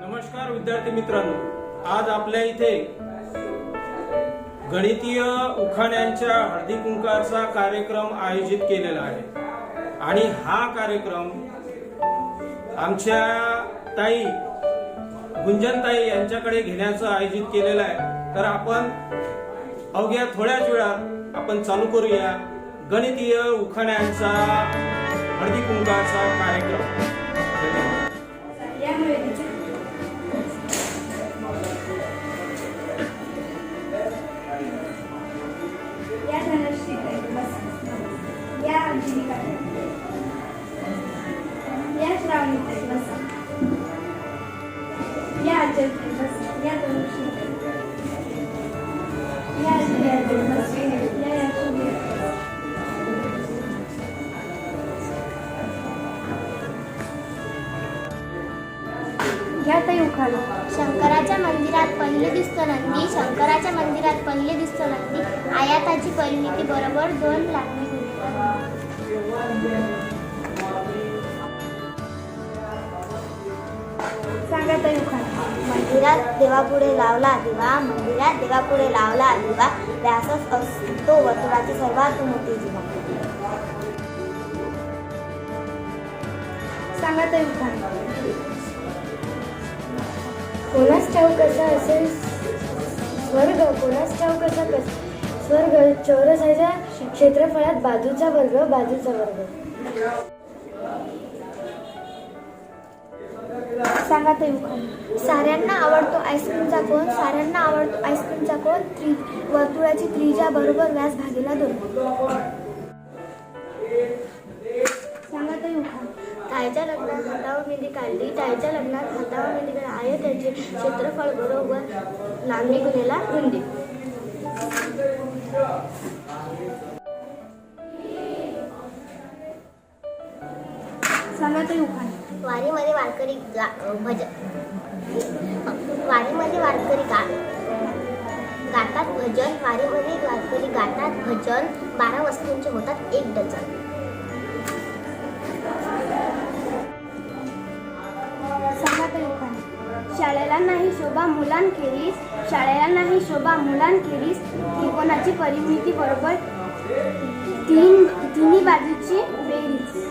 नमस्कार विद्यार्थी मित्रांनो. आज आपल्या इथे गणितीय उखाण्यांच्या हळदी कुंकाचा कार्यक्रम आयोजित केलेला आहे. आणि हा कार्यक्रम आमच्या ताई गुंजनताई यांच्याकडे घेण्याचं आयोजित केलेलं आहे. तर आपण अवघ्या थोड्याच वेळात आपण चालू करूया गणितीय उखाण्यांचा हळदी कुंकाचा कार्यक्रम. या ताई. या श्रावणी ताई, बसा. या अजय ताई, बसा. या तनुश्री ताई. या अजय ताई, बसा. या यशोदी ताई. घ्या ताई उखाणा शंकराच्या मंदिरात पहिले दिसतो नंदी शंकराच्या मंदिरात पहिले दिसतो नंदी आयाताची परिमिती बरोबर दोन लागणे मंदिरात देवापुढे लावला दिवा मंदिरात देवापुढे लावला दिवा. व्यासच असतो वर्तुळाची सर्वात मोठी दिवा सांगा ताई कोणास ठाऊक कसा असेल? स्वर्ग कोणास ठाऊक कसा कस स्वर्ग चौरसाच्या क्षेत्रफळात बाजूचा वर्ग बाजूचा वर्ग. सांगा उखाणा. साऱ्यांना आवडतो आईस्क्रीमचा कोण? साऱ्यांना आवडतो आईस्क्रीमचा कोण? त्रि वर्तुळाची त्रिज्या बरोबर व्यास भागीला दोन. सांगा उखाणा. ताईच्या लग्नात हातावर मेहंदी काढली. ताईच्या लग्नात हातावर मेहंदी काढली. आहे त्याचे क्षेत्रफळ बरोबर लांबी गुन्हेला रुंदी. वारीमध्ये वारकरी गा भजन. वारीमध्ये वारकरी गा गातात भजन वारीमध्ये वारकरी गातात भजन. बारा वस्तूंचे होतात एक डझन. शाळेला नाही शोभा मुलांखेरीस शाळेला नाही शोभा मुलांखेरीस त्रिकोणाची परिमिती बरोबर तीन तिन्ही बाजूची बेरीज.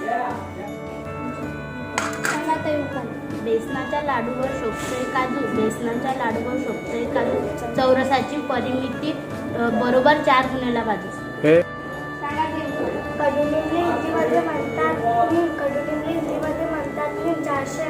बेसनाच्या लाडूवर शोभतोय काजू. बेसनाच्या लाडूवर शोभतोय काजू. चौरसाची परिमिती बरोबर चार गुन्हेला बाजू. कडुलिंबले हिंदीमध्ये म्हणतात कडुलिंबले हिंदीमध्ये म्हणतात चारशे